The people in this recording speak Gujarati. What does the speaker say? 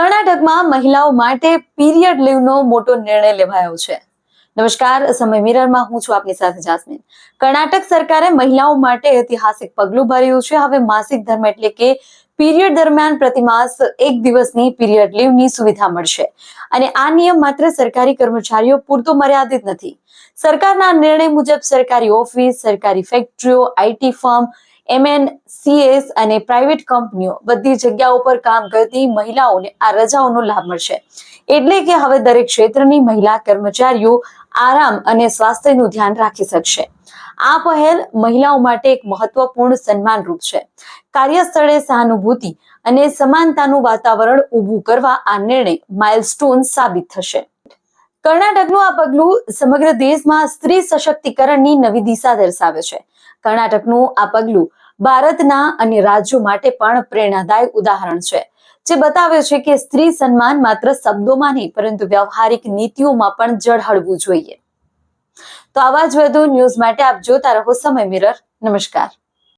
કર્ણાટકમાં મહિલાઓ માટે પીરિયડ લીવનો મોટો નિર્ણય લેવાયો છે. નમસ્કાર, સમય મિરરમાં હું છું આપની સાથે જાસ્મીન. કર્ણાટક સરકારે મહિલાઓ માટે ઐતિહાસિક પગલું ભર્યું છે. હવે માસિક ધર્મ એટલે કે પીરિયડ દરમિયાન પ્રતિમાસ એક દિવસની પીરિયડ લીવની સુવિધા મળશે. અને આ નિયમ માત્ર સરકારી કર્મચારીઓ પૂરતો મર્યાદિત નથી. સરકારના નિર્ણય મુજબ સરકારી ઓફિસ, સરકારી ફેક્ટરીઓ આઈટી ફર્મ એમએનસીએસ અને પ્રાઇવેટ કંપનીઓ બધી જગ્યાઓ પર કામ કરતી મહિલાઓને આ રજાઓનો લાભ મળશે. એટલે કે હવે દરેક ક્ષેત્રની મહિલા કર્મચારીઓ આરામ અને સ્વાસ્થ્યનું ધ્યાન રાખી શકશે. આ પહેલ મહિલાઓ માટે એક મહત્વપૂર્ણ સન્માનરૂપ છે. કાર્યસ્થળે સહાનુભૂતિ અને સમાનતાનું વાતાવરણ ઊભું કરવા આ નિર્ણય માઇલસ્ટોન સાબિત થશે. કર્ણાટકનું આ પગલું સમગ્ર દેશમાં સ્ત્રી સશક્તિકરણની નવી દિશા દર્શાવે છે. કર્ણાટકનું આ પગલું ભારતના અન્ય રાજ્યો માટે પણ પ્રેરણાદાયક ઉદાહરણ છે, જે બતાવે છે કે સ્ત્રી સન્માન માત્ર શબ્દોમાં નહીં, પરંતુ વ્યવહારિક નીતિઓમાં પણ જળહળવું જોઈએ. તો આવા જ વધુ ન્યૂઝ માટે આપ જોતા રહો સમય મિરર નમસ્કાર.